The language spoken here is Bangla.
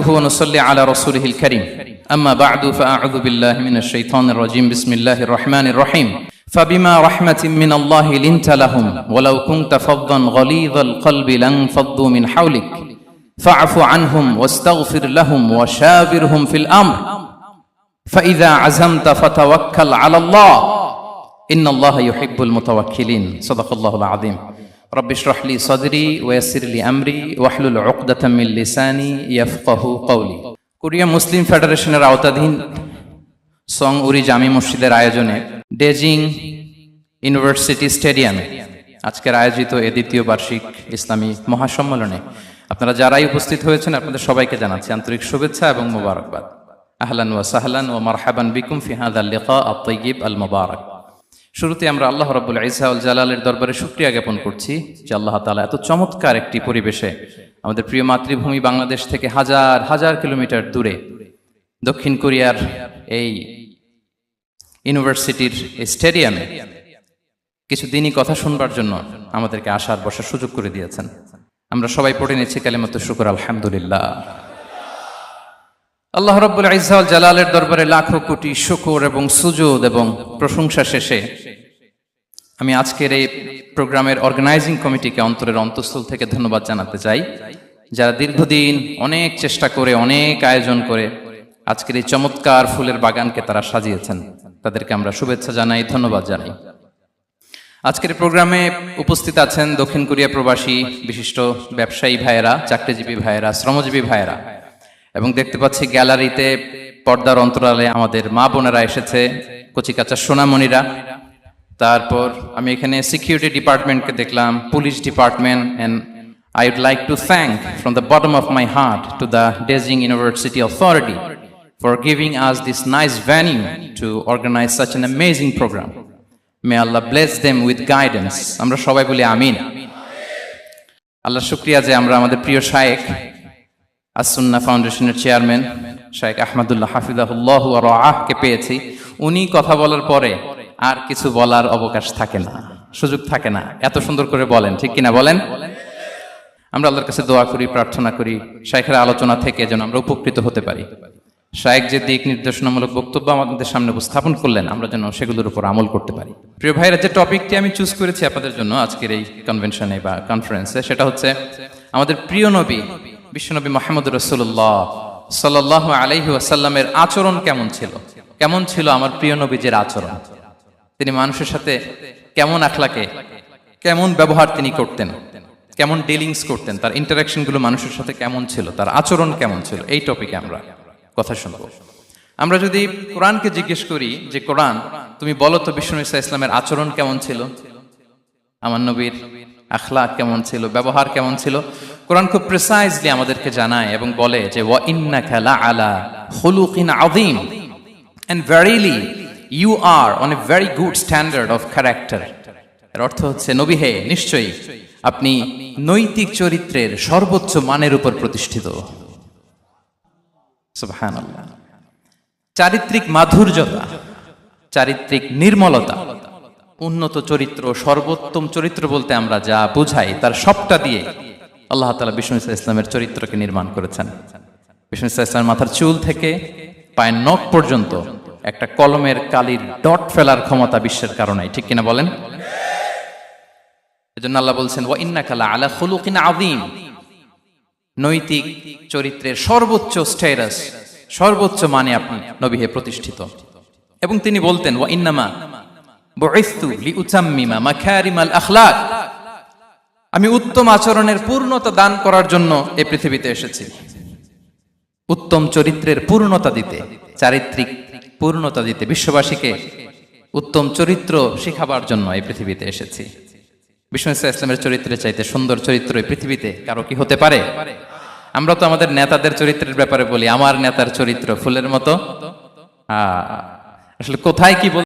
نحمده ونصلي على رسوله الكريم. أما بعد فأعوذ بالله من الشيطان الرجيم. بسم الله الرحمن الرحيم. فبما رحمة من الله لنت لهم ولو كنت فظا غليظ القلب لانفضوا من حولك. فاعف عنهم واستغفر لهم وشاورهم في الأمر. فإذا عزمت فتوكل على الله. إن الله يحب المتوكلين. صدق الله العظيم. رب اشرح لي صدري ويسر لي أمري واحلل عقدة من لساني يفقه قولي কোরিয়া মুসলিম ফেডারেশনের আওতাধীন সং উরি জামি মসজিদের আয়োজনে ডেজিং ইউনিভার্সিটি স্টেডিয়ামে আজকের আয়োজিত এ দ্বিতীয় বার্ষিক ইসলামী মহাসম্মেলনে আপনারা যারাই উপস্থিত হয়েছেন আপনাদের সবাইকে জানাচ্ছি আন্তরিক শুভেচ্ছা এবং মোবারকবাদ আহলান ওয়া সাহলান ও মারহাবান বিকুম ফিহাদ আল লিকা আত-তাইয়িব আল মুবারক শুরুতে আমরা আল্লাহ রাব্বুল ইসাউল জালালের দরবারে শুকরিয়া জ্ঞাপন করছি যে আল্লাহ তাআলা এত চমৎকার একটি পরিবেশে আমাদের প্রিয় মাতৃভূমি বাংলাদেশ থেকে হাজার হাজার কিলোমিটার দূরে দক্ষিণ কোরিয়ার এই ইউনিভার্সিটির স্টেডিয়ামে কিছু দিনই কথা শুনবার জন্য আমাদেরকে আসার, বসার সুযোগ করে দিয়েছেন। আমরা সবাই পড়ে নিচ্ছি কালিমাত শুকুর, আলহামদুলিল্লাহ। আল্লাহ রব্বুল ইজাল জালালের দরবারে লাখো কোটি শুকুর এবং সুজুদ এবং প্রশংসা শেষে আমি আজকের এই প্রোগ্রামের অর্গানাইজিং কমিটিকে অন্তরের অন্তঃস্থল থেকে ধন্যবাদ জানাতে চাই। যারা দীর্ঘদিন অনেক চেষ্টা করে, অনেক আয়োজন করে আজকের এই চমৎকার ফুলের বাগানকে তারা সাজিয়েছেন, তাদেরকে আমরা শুভেচ্ছা জানাই, ধন্যবাদ জানাই। আজকের প্রোগ্রামে উপস্থিত আছেন দক্ষিণ কোরিয়া প্রবাসী বিশিষ্ট ব্যবসায়ী ভাইয়েরা, চাকরিজীবী ভাইয়েরা, শ্রমজীবী ভাইয়েরা। এবং দেখতে পাচ্ছি গ্যালারিতে পর্দার অন্তরালে আমাদের মা বোনেরা এসেছে, কচিকাচা সোনামণিরা। তারপর আমি এখানে সিকিউরিটি ডিপার্টমেন্টকে দেখলাম police department and I would like to thank from the bottom of my heart to the ডেজিং university authority for giving us this nice venue to organise such an amazing programme may Allah bless them with guidance আমরা সবাই বলি আমিন। আল্লাহ শুক্রিয়া যে আমরা আমাদের প্রিয় শায়েক আসুন্না ফাউন্ডেশনের চেয়ারম্যান, শায়েক আহমদুল্লাহ হাফিজাহুল্লাহ আহকে পেয়েছি। উনি কথা বলার পরে আর কিছু বলার অবকাশ থাকে না, সুযোগ থাকে না। এত সুন্দর করে বলেন, ঠিক কিনা বলেন? আমরা আল্লাহর কাছে দোয়া করি, প্রার্থনা করি, শাইখের আলোচনা থেকে যেন আমরা উপকৃত হতে পারি। শায়েক যে দিক নির্দেশনামূলক বক্তব্য আমাদের সামনে উপস্থাপন করলেন, আমরা যেন সেগুলোর উপর আমল করতে পারি। প্রিয় ভাইরা যে টপিকটি আমি চুজ করেছি আপনাদের জন্য আজকের এই কনভেনশনে বা কনফারেন্সে সেটা হচ্ছে আমাদের প্রিয় নবী, বিশ্বনবী মোহাম্মদ রসুল্লাহ সাল্লাহ আলহি আসাল্লামের আচরণ কেমন ছিল? কেমন ছিল আমার প্রিয় নবীজের আচরণ? তিনি মানুষের সাথে কেমন আখলাকে, কেমন ব্যবহার তিনি করতেন, কেমন ডিলিংস করতেন, তার ইন্টারাকশনগুলো মানুষের সাথে কেমন ছিল, তার আচরণ কেমন ছিল, এই টপিকে আমরা কথা শুনব। আমরা যদি কোরআনকে জিজ্ঞেস করি যে, কোরআন, তুমি বলো তো বিষ্ণু ইসা ইসলামের আচরণ কেমন ছিল? আমার নবীর আখলা কেমন ছিল, ব্যবহার কেমন ছিল? কোরআন খুব প্রিসাইজলি আমাদেরকে জানায় এবং বলে যে, ওয়া ইন্না খেলা আলা হলুকিন আদিম and verily you are on a very good standard of character এর অর্থ হচ্ছে, নবী হে, নিশ্চয়ই আপনি নৈতিক চরিত্রের সর্বোচ্চ মানের উপর প্রতিষ্ঠিত। চারিত্রিক মাধুর্যতা, চারিত্রিক নির্মলতা, উন্নত চরিত্র, সর্বোত্তম চরিত্র বলতে আমরা যা বুঝাই, তার সবটা দিয়ে আল্লাহ তালা বিষ্ণু ইসা ইসলামের চরিত্রকে নির্মাণ করেছেন। বিষ্ণু ইসা ইসলামের মাথার চুল থেকে পায়ের নখ পর্যন্ত একটা কলমের কালির ডট ফেলার ক্ষমতা বিশ্বের কারণে, ঠিক কিনা বলেন? এজন্য আল্লাহ বলছেন, ওয়া ইন্না কালা আলা খুলুকিন আযীম। নৈতিক চরিত্রের সর্বোচ্চ স্টেটাস সর্বোচ্চ মানে আপনি নবীহে প্রতিষ্ঠিত। এবং তিনি বলতেন, ওয়া ইন্নামা বুইসতু লিউতাম্মিমা মাকারিমাল আখলাক। আমি উত্তম আচরণের পূর্ণতা দান করার জন্য এই পৃথিবীতে এসেছি। উত্তম চরিত্রের পূর্ণতা দিতে, চারিত্রিক পূর্ণতা দিতে বিশ্ববাসীকে উত্তম চরিত্র শেখাবার জন্য এই পৃথিবীতে এসেছি। বিষ্ণু ইসলামের চরিত্রে চাইতে সুন্দর চরিত্র এই পৃথিবীতে কারও কি হতে পারে? আমরা তো আমাদের নেতাদের চরিত্রের ব্যাপারে বলি, আমার নেতার চরিত্র ফুলের মতো। আসলে কোথায় কি